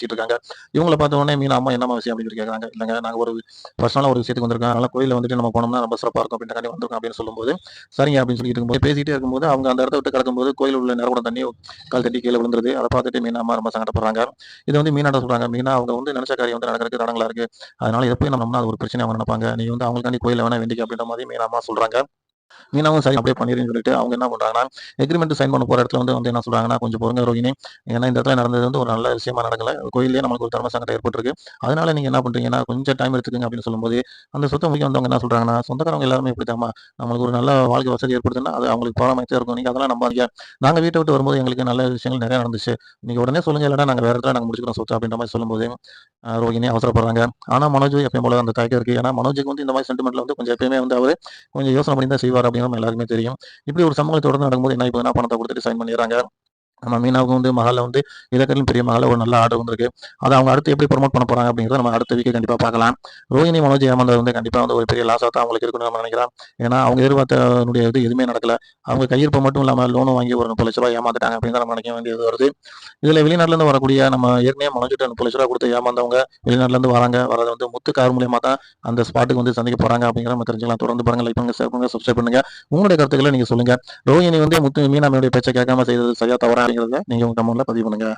பேசிட்டு இருக்காங்க இவங்கள பார்த்த உடனே மீனா அம்மா என்னம்மா விஷயம்? அப்படின்னு சொல்லி கேட்கறாங்க. இல்லைங்க நாங்க ஒரு பர்சனலாக ஒரு விஷயத்துக்கு வந்திருக்கோம். அதனால கோயிலில் வந்துட்டு நம்ம போனோம்னா ரொம்ப சிறப்பாக இருக்கும் அப்படின்னு வந்திருக்கோம் அப்படின்னு சொல்லும்போது சரிங்க அப்படின்னு சொல்லிட்டு இருக்கும்போது பேசிட்டே இருக்கும்போது அவங்க அந்த இடத்த விட்டு கிடக்கும்போது கோயில் உள்ள நிறக்கூட தண்ணி கால் தட்டி கீழே விழுந்துருது. அதை பார்த்துட்டு மீனா அம்மா ரொம்ப சங்கடப்படுறாங்க. இது வந்து மீனாட்ட சொல்றாங்க மீனா அவங்க வந்து நினைச்ச காரியம் வந்து நடக்கிறதுக்கு தடங்களா இருக்கு. அதனால இதை போய் நம்ம அது ஒரு பிரச்சனை அவங்க நினைப்பாங்க. நீ வந்து அவங்களுக்காண்டி கோயில வேணா வேண்டிக்க அப்படின்ற மாதிரி மீனா அம்மா சொல்றாங்க. மீனாவும் சரி அப்படியே பண்ணிடுன்னு சொல்லிட்டு அவங்க என்ன பண்றாங்கன்னா எக்ரிமெண்ட் சைன் பண்ண போற இடத்துல வந்து வந்து என்ன சொல்றாங்கன்னா கொஞ்சம் பொறுங்க ரோகிணி ஏன்னா இந்த இடத்துல நடந்தது வந்து ஒரு நல்ல விஷயமா நடக்கல. கோயிலே நமக்கு ஒரு தர்ம சங்கடம் ஏற்பட்டிருக்கு. அதனால நீங்க என்ன பண்றீங்கன்னா கொஞ்சம் டைம் எடுத்துக்கங்க அப்படின்னு சொல்லும்போது அந்த சொத்தை முக்கியம் வந்தவங்க என்ன சொல்றாங்கன்னா சொந்தக்காரங்க எல்லாருமே இப்படி நம்மளுக்கு ஒரு நல்ல வாழ்க்கை வசதி ஏற்படுதுன்னா அது அவங்களுக்கு போராமைத்தே இருக்கும். நீங்க அதெல்லாம் நம்பாதீங்க. நாங்க வீட்டை விட்டு வரும்போது எங்களுக்கு நல்ல விஷயங்கள் நிறைய நடந்துச்சு. நீங்க உடனே சொல்லுங்க இல்லைன்னா நாங்க வேற இடத்துல நாங்க முடிச்சுக்கிறோம் சொத்து அப்படின்ற மாதிரி சொல்லும்போது ரோகிணி அவசரப்படுறாங்க. ஆனா மனோஜ் எப்பயும் போல அந்த தயக்கம் இருக்கு. ஏன்னா மனோஜுக்கு வந்து இந்த மாதிரி சென்டிமெண்ட்ல வந்து கொஞ்சம் எப்பயுமே வந்து அவர் கொஞ்சம் யோசனை பண்ணி தான் செய்வார். அப்படின்னு நம்ம எல்லாருக்குமே தெரியும். இப்படி ஒரு சம்பவம் தொடர்ந்து நடக்கும்போது என்ன இப்போ என்ன பணத்தை கொடுத்துட்டு சைன் பண்ணிடுறாங்க? நம்ம மீனாவுக்கு வந்து மகளில் வந்து இதற்கும் பெரிய மகளில் ஒரு நல்ல ஆர்டர் வந்திருக்கு. அதை அவங்க அடுத்து எப்படி ப்ரொமோட் பண்ண போறாங்க அப்படிங்கிறத நம்ம அடுத்த வீக்கை கண்டிப்பாக பார்க்கலாம். ரோஹிணி மனோஜ் ஏமாந்தது வந்து கண்டிப்பாக வந்து ஒரு பெரிய லாஸாக தான் அவங்களுக்கு இருக்குன்னு நம்ம நினைக்கிறோம். ஏன்னா அவங்க எதிர்பார்த்தனுடைய இது எதுவுமே நடக்கல. அவங்க கையிருப்பு மட்டும் இல்லாமல் லோனும் வாங்கி ஒரு முப்பது லட்ச ரூபாய் ஏமாந்துட்டாங்க அப்படின்னு தான் நம்ம நினைக்க வேண்டியது வருது. இதில் வெளிநாட்டிலேருந்து வரக்கூடிய நம்ம ஏற்கனவே மனோஜிட்ட முப்பது லட்ச ரூபா கொடுத்து ஏமாந்தவங்க வெளிநாட்டிலேருந்து வராங்க. வரது வந்து முத்து கார் மூலியமாக தான் அந்த ஸ்பாட்டுக்கு வந்து சந்திக்க போறாங்க அப்படிங்கிற நம்ம தெரிஞ்சுக்கலாம். தொடர்ந்து பாருங்க லைக் பண்ணுங்க ஷேர் பண்ணுங்க. சப்ஸ்கிரைப் பண்ணுங்க உங்களுடைய கருத்துக்களை நீங்க சொல்லுங்க. ரோஹிணி வந்து முத்து மீனாமையுடைய பேச்சை கேட்காம செய்தது சரியா தவறா அப்படிங்கிறத நீங்க உங்க கமெண்ட்ல பதிவு பண்ணுங்க.